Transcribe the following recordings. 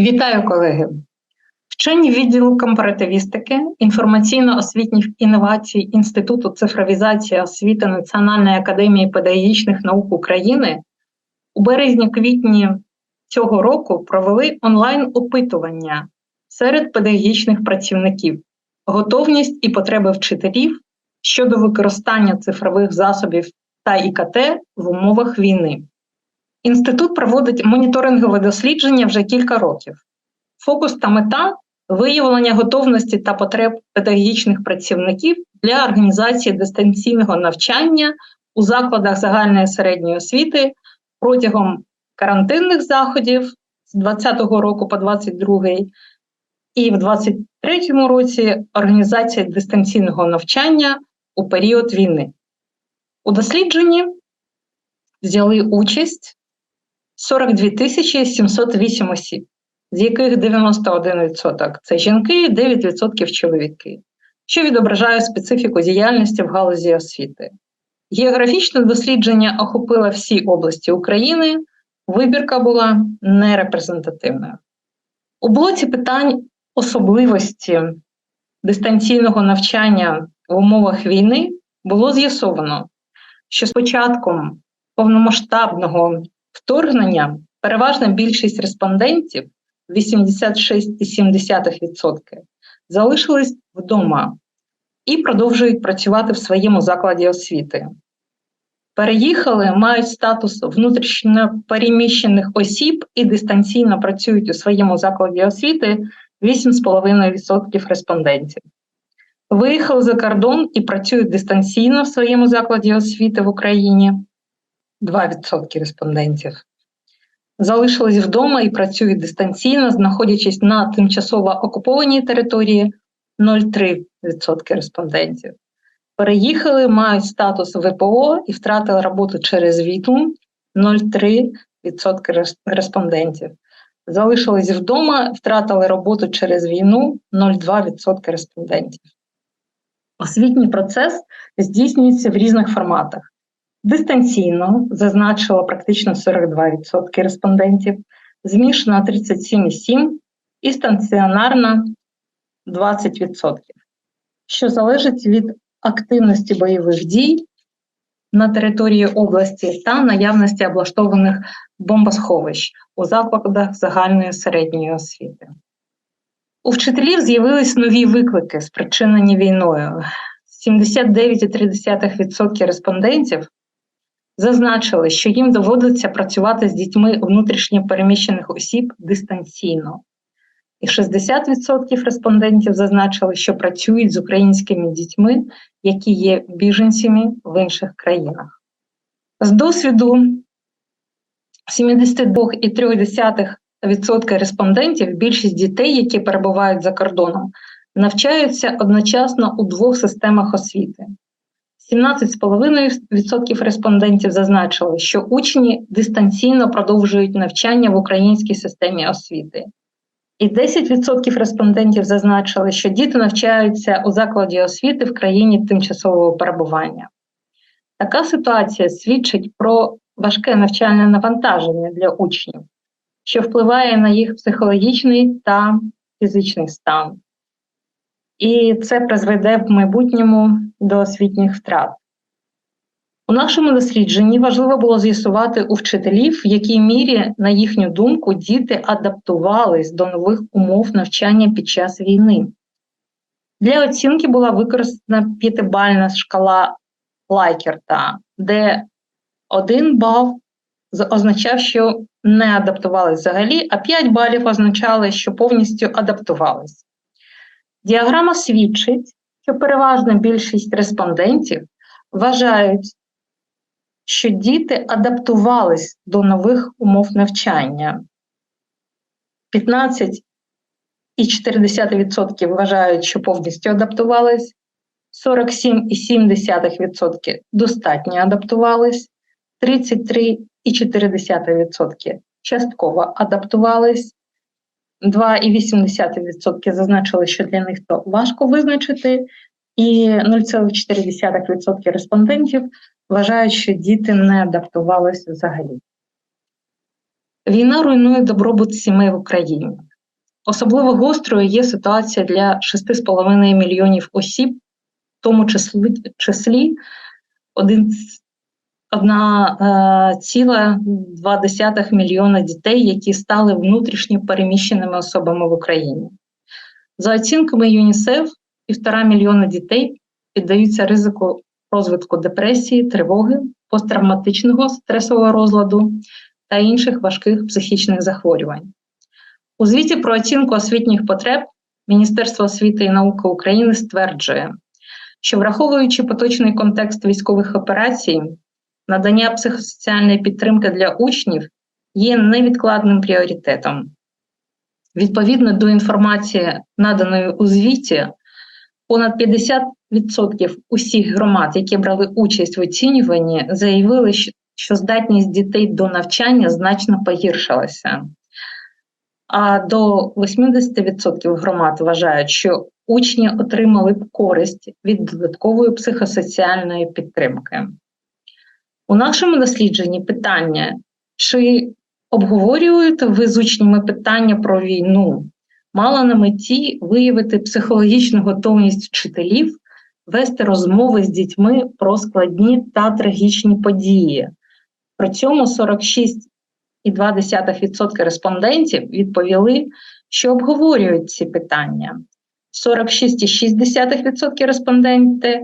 Вітаю, колеги! Вчені відділу компаративістики, інформаційно-освітніх інновацій Інституту цифровізації освіти Національної академії педагогічних наук України у березні-квітні цього року провели онлайн-опитування серед педагогічних працівників, готовність і потреби вчителів щодо використання цифрових засобів та ІКТ в умовах війни. Інститут проводить моніторингове дослідження вже кілька років. Фокус та мета виявлення готовності та потреб педагогічних працівників для організації дистанційного навчання у закладах загальної середньої освіти протягом карантинних заходів з 2020 року по 2022 і в 2023 році організація дистанційного навчання у період війни. У дослідженні взяли участь 42 тисячі 708 осіб, з яких 91% це жінки, 9% чоловіки, що відображає специфіку діяльності в галузі освіти. Географічне дослідження охопило всі області України, вибірка була нерепрезентативною. У блоці питань особливості дистанційного навчання в умовах війни було з'ясовано, що з початком повномасштабного вторгнення переважна більшість респондентів 86,7% залишились вдома і продовжують працювати в своєму закладі освіти. Переїхали, мають статус внутрішньо переміщених осіб і дистанційно працюють у своєму закладі освіти 8,5% респондентів. Виїхали за кордон і працюють дистанційно в своєму закладі освіти в Україні 2% респондентів. Залишились вдома і працюють дистанційно, знаходячись на тимчасово окупованій території 0,3% респондентів. Переїхали, мають статус ВПО і втратили роботу через війну 0,3% респондентів. Залишились вдома, втратили роботу через війну 0,2% респондентів. Освітній процес здійснюється в різних форматах. Дистанційно зазначило практично 42% респондентів, змішана 37,7% і стаціонарна 20%, що залежить від активності бойових дій на території області та наявності облаштованих бомбосховищ у закладах загальної середньої освіти. У вчителів з'явились нові виклики, спричинені війною. 79,3% респондентів зазначили, що їм доводиться працювати з дітьми внутрішньо переміщених осіб дистанційно. І 60% респондентів зазначили, що працюють з українськими дітьми, які є біженцями в інших країнах. З досвіду 72,3% респондентів більшість дітей, які перебувають за кордоном, навчаються одночасно у двох системах освіти. 17,5% респондентів зазначили, що учні дистанційно продовжують навчання в українській системі освіти. І 10% респондентів зазначили, що діти навчаються у закладі освіти в країні тимчасового перебування. Така ситуація свідчить про важке навчальне навантаження для учнів, що впливає на їх психологічний та фізичний стан. І це призведе в майбутньому до освітніх втрат. У нашому дослідженні важливо було з'ясувати у вчителів, в якій мірі, на їхню думку, діти адаптувались до нових умов навчання під час війни. Для оцінки була використана п'ятибальна шкала Лайкерта, де один бал означав, що не адаптувались взагалі, а 5 балів означали, що повністю адаптувались. Діаграма свідчить, що переважна більшість респондентів вважають, що діти адаптувались до нових умов навчання. 15,4% вважають, що повністю адаптувались, 47,7% достатньо адаптувались, 33,4% частково адаптувались, 2,8% зазначили, що для них то важко визначити, і 0,4% респондентів вважають, що діти не адаптувалися взагалі. Війна руйнує добробут сімей в Україні. Особливо гострою є ситуація для 6,5 мільйонів осіб, в тому числі, числі 1,2 мільйона дітей, які стали внутрішньо переміщеними особами в Україні. За оцінками ЮНІСЕФ, півтора мільйона дітей піддаються ризику розвитку депресії, тривоги, посттравматичного стресового розладу та інших важких психічних захворювань. У звіті про оцінку освітніх потреб Міністерство освіти і науки України стверджує, що враховуючи поточний контекст військових операцій, надання психосоціальної підтримки для учнів є невідкладним пріоритетом. Відповідно до інформації, наданої у звіті, понад 50% усіх громад, які брали участь в оцінюванні, заявили, що здатність дітей до навчання значно погіршилася. А до 80% громад вважають, що учні отримали б користь від додаткової психосоціальної підтримки. У нашому дослідженні питання, чи обговорюєте ви з учнями питання про війну, мала на меті виявити психологічну готовність вчителів вести розмови з дітьми про складні та трагічні події. При цьому 46,2% респондентів відповіли, що обговорюють ці питання. 46,6% респонденти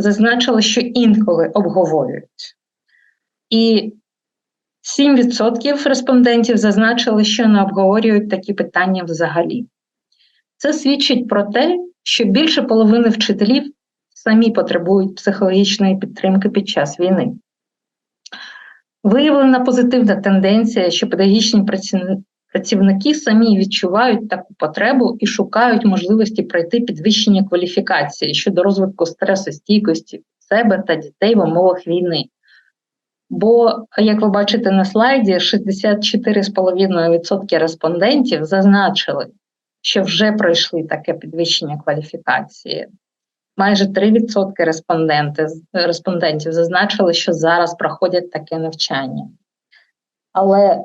зазначили, що інколи обговорюють. І 7% респондентів зазначили, що не обговорюють такі питання взагалі. Це свідчить про те, що більше половини вчителів самі потребують психологічної підтримки під час війни. Виявлена позитивна тенденція, що педагогічні працівники самі відчувають таку потребу і шукають можливості пройти підвищення кваліфікації щодо розвитку стресостійкості себе та дітей в умовах війни. Бо, як ви бачите на слайді, 64,5% респондентів зазначили, що вже пройшли таке підвищення кваліфікації. Майже 3% респонденти, респондентів зазначили, що зараз проходять таке навчання. Але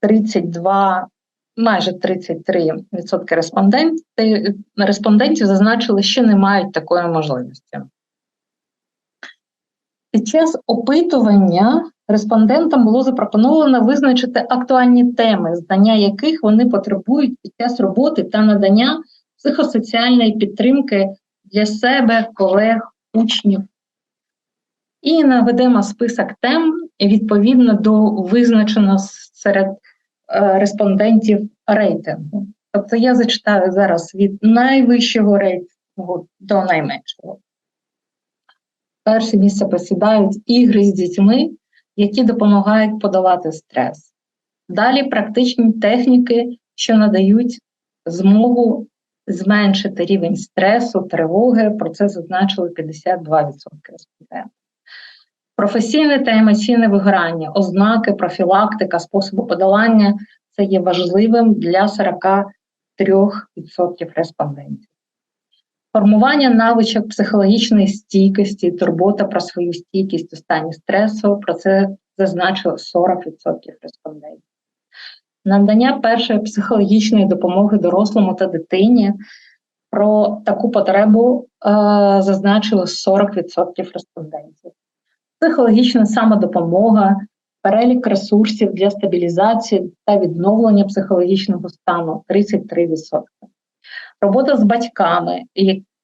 32, майже 33% респондентів, респондентів зазначили, що не мають такої можливості. Під час опитування респондентам було запропоновано визначити актуальні теми, знання яких вони потребують під час роботи та надання психосоціальної підтримки для себе, колег, учнів. І наведемо список тем відповідно до визначеного серед е, респондентів рейтингу. Тобто я зачитаю зараз від найвищого рейтингу до найменшого. Перше місце посідають ігри з дітьми, які допомагають подолати стрес. Далі практичні техніки, що надають змогу зменшити рівень стресу, тривоги. Про це зазначили 52% респондентів. Професійне та емоційне вигорання, ознаки, профілактика, способи подолання це є важливим для 43% респондентів. Формування навичок психологічної стійкості, турбота про свою стійкість у стані стресу, про це зазначило 40% респондентів. Надання першої психологічної допомоги дорослому та дитині. Про таку потребу е, зазначило 40% респондентів. Психологічна самодопомога, перелік ресурсів для стабілізації та відновлення психологічного стану 33%. Робота з батьками,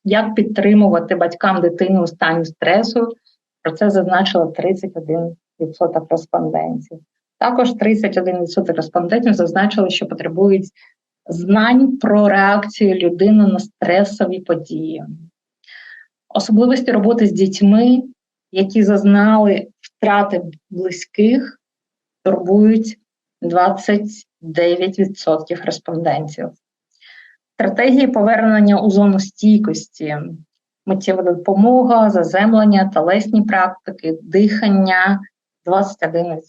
як підтримувати батькам дитини у стані стресу, про це зазначило 31% респондентів. Також 31% респондентів зазначили, що потребують знань про реакцію людини на стресові події. Особливості роботи з дітьми, які зазнали втрати близьких, турбують 29% респондентів. Стратегії повернення у зону стійкості, миттєва допомога, заземлення, талесні практики, дихання 21%.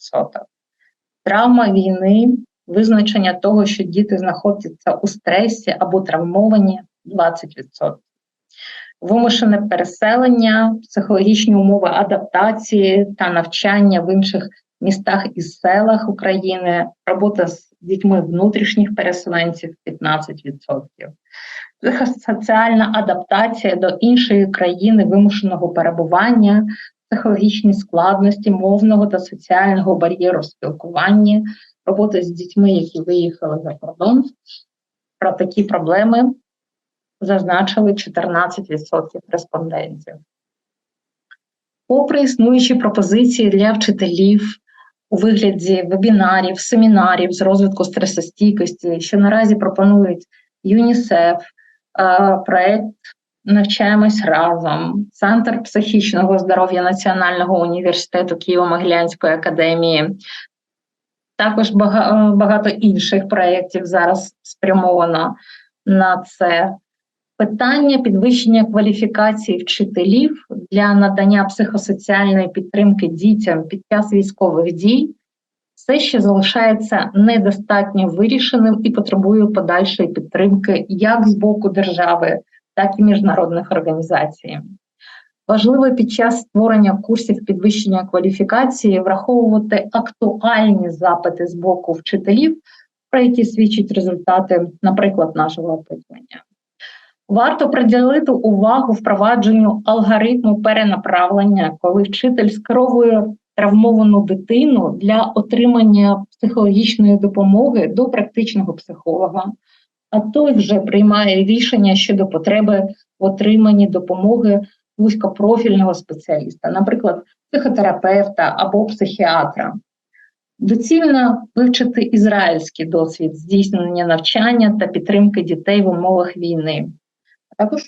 Травма війни, визначення того, що діти знаходяться у стресі або травмовані 20%. Вимушене переселення, психологічні умови адаптації та навчання в інших містах і селах України, робота з дітьми внутрішніх переселенців 15%. Психосоціальна адаптація до іншої країни вимушеного перебування, психологічні складності мовного та соціального бар'єру в спілкуванні, робота з дітьми, які виїхали за кордон. Про такі проблеми зазначили 14% респондентів. Попри існуючі пропозиції для вчителів у вигляді вебінарів, семінарів з розвитку стресостійкості, що наразі пропонують ЮНІСЕФ, проект Навчаємось разом, Центр психічного здоров'я Національного університету Києво-Могилянської академії. Також багато інших проєктів зараз спрямовано на це. Питання підвищення кваліфікації вчителів для надання психосоціальної підтримки дітям під час військових дій все ще залишається недостатньо вирішеним і потребує подальшої підтримки як з боку держави, так і міжнародних організацій. Важливо під час створення курсів підвищення кваліфікації враховувати актуальні запити з боку вчителів, про які свідчать результати, наприклад, нашого опитування. Варто приділити увагу впровадженню алгоритму перенаправлення, коли вчитель скеровує травмовану дитину для отримання психологічної допомоги до практичного психолога, а той вже приймає рішення щодо потреби в отриманні допомоги вузькопрофільного спеціаліста, наприклад, психотерапевта або психіатра. Доцільно вивчити ізраїльський досвід здійснення навчання та підтримки дітей в умовах війни, також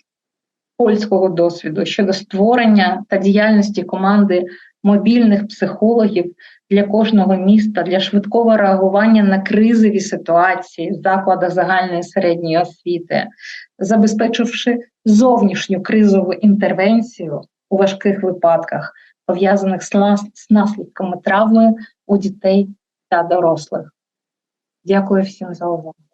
польського досвіду щодо створення та діяльності команди мобільних психологів для кожного міста для швидкого реагування на кризові ситуації в закладах загальної середньої освіти, забезпечивши зовнішню кризову інтервенцію у важких випадках, пов'язаних з наслідками травми у дітей та дорослих. Дякую всім за увагу.